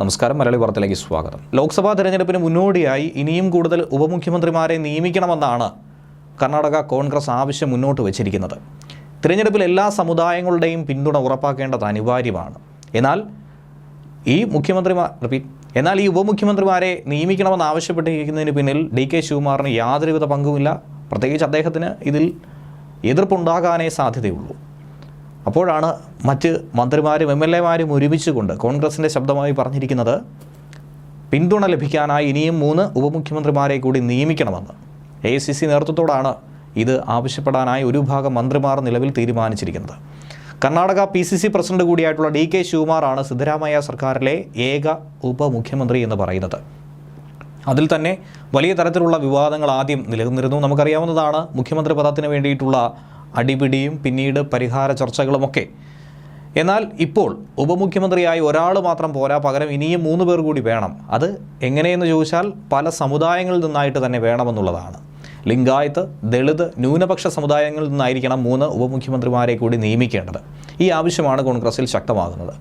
നമസ്കാരം മലയാളി വാർത്തയിലേക്ക് സ്വാഗതം. ലോക്സഭാ തെരഞ്ഞെടുപ്പിന് മുന്നോടിയായി ഇനിയും കൂടുതൽ ഉപമുഖ്യമന്ത്രിമാരെ നിയമിക്കണമെന്നാണ് കർണാടക കോൺഗ്രസ് ആവശ്യം മുന്നോട്ട് വച്ചിരിക്കുന്നത്. തിരഞ്ഞെടുപ്പിൽ എല്ലാ സമുദായങ്ങളുടെയും പിന്തുണ ഉറപ്പാക്കേണ്ടത് അനിവാര്യമാണ്. എന്നാൽ ഈ മുഖ്യമന്ത്രിമാർ റിപ്പീറ്റ് എന്നാൽ ഈ ഉപമുഖ്യമന്ത്രിമാരെ നിയമിക്കണമെന്ന് ആവശ്യപ്പെട്ടിരിക്കുന്നതിന് പിന്നിൽ ഡി കെ ശിവകുമാറിന് യാതൊരുവിധ പങ്കുമില്ല. പ്രത്യേകിച്ച് അദ്ദേഹത്തിന് ഇതിൽ എതിർപ്പുണ്ടാകാനേ സാധ്യതയുള്ളൂ. അപ്പോഴാണ് മറ്റ് മന്ത്രിമാരും എം എൽ എമാരും ഒരുമിച്ചുകൊണ്ട് കോൺഗ്രസിന്റെ ശബ്ദമായി പറഞ്ഞിരിക്കുന്നത് പിന്തുണ ലഭിക്കാനായി ഇനിയും മൂന്ന് ഉപമുഖ്യമന്ത്രിമാരെ കൂടി നിയമിക്കണമെന്ന്. എ സി സി നേതൃത്വത്തോടാണ് ഇത് ആവശ്യപ്പെടാനായി ഒരു ഭാഗം മന്ത്രിമാർ നിലവിൽ തീരുമാനിച്ചിരിക്കുന്നത്. Karnataka P C C president കൂടിയായിട്ടുള്ള D K ശിവകുമാറാണ് സിദ്ധരാമയ്യ സർക്കാരിലെ ഏക ഉപമുഖ്യമന്ത്രി എന്ന് പറയുന്നത്. അതിൽ തന്നെ വലിയ തരത്തിലുള്ള വിവാദങ്ങൾ ആദ്യം നിലനിന്നിരുന്നു. നമുക്കറിയാവുന്നതാണ് മുഖ്യമന്ത്രി പദത്തിന് വേണ്ടിയിട്ടുള്ള അടിപിടിയും പിന്നീട് പരിഹാര ചർച്ചകളുമൊക്കെ. എന്നാൽ ഇപ്പോൾ ഉപമുഖ്യമന്ത്രിയായി ഒരാൾ മാത്രം പോരാ പകരം ഇനിയും മൂന്ന് പേർ കൂടി വേണം. അത് എങ്ങനെയെന്ന് ചോദിച്ചാൽ പല സമുദായങ്ങളിൽ നിന്നായിട്ട് തന്നെ വേണമെന്നുള്ളതാണ്. ലിംഗായത്ത് ദളിത് ന്യൂനപക്ഷ സമുദായങ്ങളിൽ നിന്നായിരിക്കണം മൂന്ന് ഉപമുഖ്യമന്ത്രിമാരെ കൂടി നിയമിക്കേണ്ടത്. ഈ ആവശ്യമാണ് കോൺഗ്രസിൽ ശക്തമാകുന്നത്.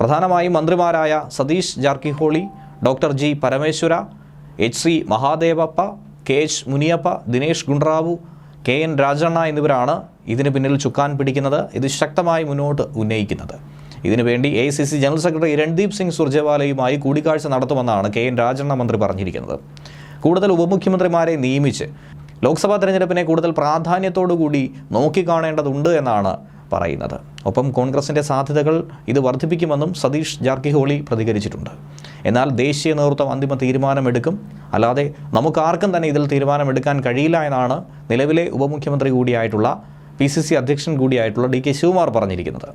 പ്രധാനമായും മന്ത്രിമാരായ Satish Jarkiholi doctor G Parameshwara H C Mahadevappa K H Muniyappa Dinesh Gundurao K N Rajanna എന്നിവരാണ് ഇതിന് പിന്നിൽ ചുക്കാൻ പിടിക്കുന്നത്. ഇത് ശക്തമായി മുന്നോട്ട് ഉന്നയിക്കുന്നത്. ഇതിനുവേണ്ടി A C C general secretary Randeep Singh സുർജേവാലയുമായി കൂടിക്കാഴ്ച നടത്തുമെന്നാണ് കെ എൻ രാജണ്ണ മന്ത്രി പറഞ്ഞിരിക്കുന്നത്. കൂടുതൽ ഉപമുഖ്യമന്ത്രിമാരെ നിയമിച്ച് ലോക്സഭാ തെരഞ്ഞെടുപ്പിനെ കൂടുതൽ പ്രാധാന്യത്തോടുകൂടി നോക്കിക്കാണേണ്ടതുണ്ട് എന്നാണ് പറയുന്നത്. ഒപ്പം കോൺഗ്രസിന്റെ സാധ്യതകൾ ഇത് വർദ്ധിപ്പിക്കുമെന്നും സതീഷ് ജാർക്കിഹോളി പ്രതികരിച്ചിട്ടുണ്ട്. എന്നാൽ ദേശീയ നേതൃത്വം അന്തിമ തീരുമാനമെടുക്കും. അല്ലാതെ നമുക്കാർക്കും തന്നെ ഇതിൽ തീരുമാനമെടുക്കാൻ കഴിയില്ല എന്നാണ് നിലവിലെ ഉപമുഖ്യമന്ത്രി കൂടിയായിട്ടുള്ള പി സി സി അധ്യക്ഷൻ കൂടിയായിട്ടുള്ള ഡി കെ ശിവകുമാർ പറഞ്ഞിരിക്കുന്നത്.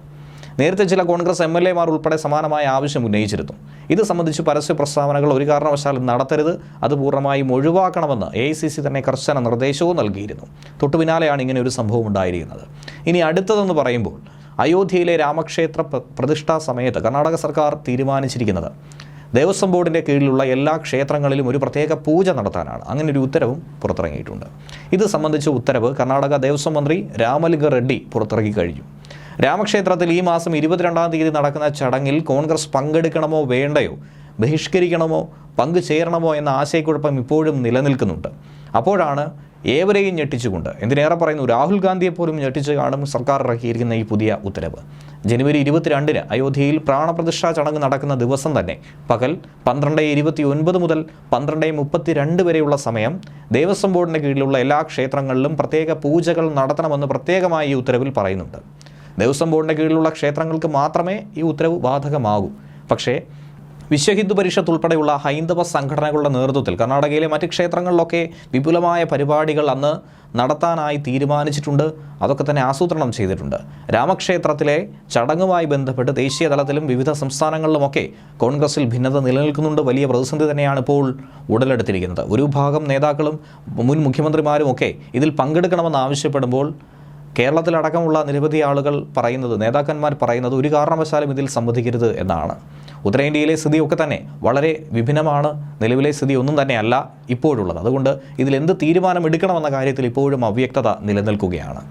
നേരത്തെ ചില കോൺഗ്രസ് എം എൽ എമാർ ഉൾപ്പെടെ സമാനമായ ആവശ്യം ഉന്നയിച്ചിരുന്നു. ഇത് സംബന്ധിച്ച് പരസ്യ പ്രസ്താവനകൾ ഒരു കാരണവശാലും നടത്തരുത്. അത് പൂർണമായും ഒഴിവാക്കണമെന്ന് എ തന്നെ കർശന നിർദ്ദേശവും നൽകിയിരുന്നു. തൊട്ടു പിന്നാലെയാണ് ഇങ്ങനെ ഒരു സംഭവം ഉണ്ടായിരിക്കുന്നത്. ഇനി അടുത്തതെന്ന് പറയുമ്പോൾ അയോധ്യയിലെ രാമക്ഷേത്ര പ്ര- പ്രതിഷ്ഠാ സമയത്ത് കർണാടക സർക്കാർ തീരുമാനിച്ചിരിക്കുന്നത് ദേവസ്വം ബോർഡിന്റെ കീഴിലുള്ള എല്ലാ ക്ഷേത്രങ്ങളിലും ഒരു പ്രത്യേക പൂജ നടത്താനാണ്. അങ്ങനെ ഒരു ഉത്തരവും പുറത്തിറങ്ങിയിട്ടുണ്ട്. ഇത് സംബന്ധിച്ച ഉത്തരവ് കർണാടക ദേവസ്വം മന്ത്രി രാമലിംഗ റെഡ്ഡി പുറത്തിറക്കി കഴിഞ്ഞു. രാമക്ഷേത്രത്തിൽ ഈ മാസം ഇരുപത്തിരണ്ടാം തീയതി നടക്കുന്ന ചടങ്ങിൽ കോൺഗ്രസ് പങ്കെടുക്കണമോ വേണ്ടയോ ബഹിഷ്കരിക്കണമോ പങ്കുചേരണമോ എന്ന ആശയക്കുഴപ്പം ഇപ്പോഴും നിലനിൽക്കുന്നുണ്ട്. അപ്പോഴാണ് ഏവരെയും ഞെട്ടിച്ചുകൊണ്ട്. എന്തിനേറെ പറയുന്നു? രാഹുൽ ഗാന്ധിയെ പോലും ഞെട്ടിച്ച് കാണും സർക്കാർ ഇറക്കിയിരിക്കുന്ന ഈ പുതിയ ഉത്തരവ്. ജനുവരി ഇരുപത്തിരണ്ടിന് അയോധ്യയിൽ പ്രാണപ്രതിഷ്ഠാ ചടങ്ങ് നടക്കുന്ന ദിവസം തന്നെ പകൽ പന്ത്രണ്ട് ഇരുപത്തി ഒൻപത് മുതൽ പന്ത്രണ്ട് മുപ്പത്തിരണ്ട് വരെയുള്ള സമയം ദേവസ്വം ബോർഡിന്റെ കീഴിലുള്ള എല്ലാ ക്ഷേത്രങ്ങളിലും പ്രത്യേക പൂജകൾ നടത്തണമെന്ന് പ്രത്യേകമായി ഈ ഉത്തരവിൽ പറയുന്നുണ്ട്. ദേവസ്വം ബോർഡിന്റെ കീഴിലുള്ള ക്ഷേത്രങ്ങൾക്ക് മാത്രമേ ഈ ഉത്തരവ് ബാധകമാകൂ. പക്ഷേ വിശ്വഹിന്ദു പരിഷത്ത് ഉൾപ്പെടെയുള്ള ഹൈന്ദവ സംഘടനകളുടെ നേതൃത്വത്തിൽ കർണാടകയിലെ മറ്റ് ക്ഷേത്രങ്ങളിലൊക്കെ വിപുലമായ പരിപാടികൾ അന്ന് നടത്താനായി തീരുമാനിച്ചിട്ടുണ്ട്. അതൊക്കെ തന്നെ ആസൂത്രണം ചെയ്തിട്ടുണ്ട്. രാമക്ഷേത്രത്തിലെ ചടങ്ങുമായി ബന്ധപ്പെട്ട് ദേശീയ തലത്തിലും വിവിധ സംസ്ഥാനങ്ങളിലുമൊക്കെ കോൺഗ്രസിൽ ഭിന്നത നിലനിൽക്കുന്നുണ്ട്. വലിയ പ്രതിസന്ധി തന്നെയാണ് ഇപ്പോൾ ഉടലെടുത്തിരിക്കുന്നത്. ഒരു ഭാഗം നേതാക്കളും മുൻ മുഖ്യമന്ത്രിമാരും ഒക്കെ ഇതിൽ പങ്കെടുക്കണമെന്ന് ആവശ്യപ്പെടുമ്പോൾ കേരളത്തിലടക്കമുള്ള നിരവധി ആളുകൾ പറയുന്നത് നേതാക്കന്മാർ പറയുന്നത് ഒരു കാരണവശാലും ഇതിൽ സംബന്ധിക്കരുത് എന്നാണ്. ഉത്തരേന്ത്യയിലെ സ്ഥിതിയൊക്കെ തന്നെ വളരെ വിഭിന്നമാണ്. നിലവിലെ സ്ഥിതി ഒന്നും തന്നെയല്ല ഇപ്പോഴുള്ളത്. അതുകൊണ്ട് ഇതിലെന്ത് എന്ത് തീരുമാനം എടുക്കണമെന്ന കാര്യത്തിൽ ഇപ്പോഴും അവ്യക്തത നിലനിൽക്കുകയാണ്.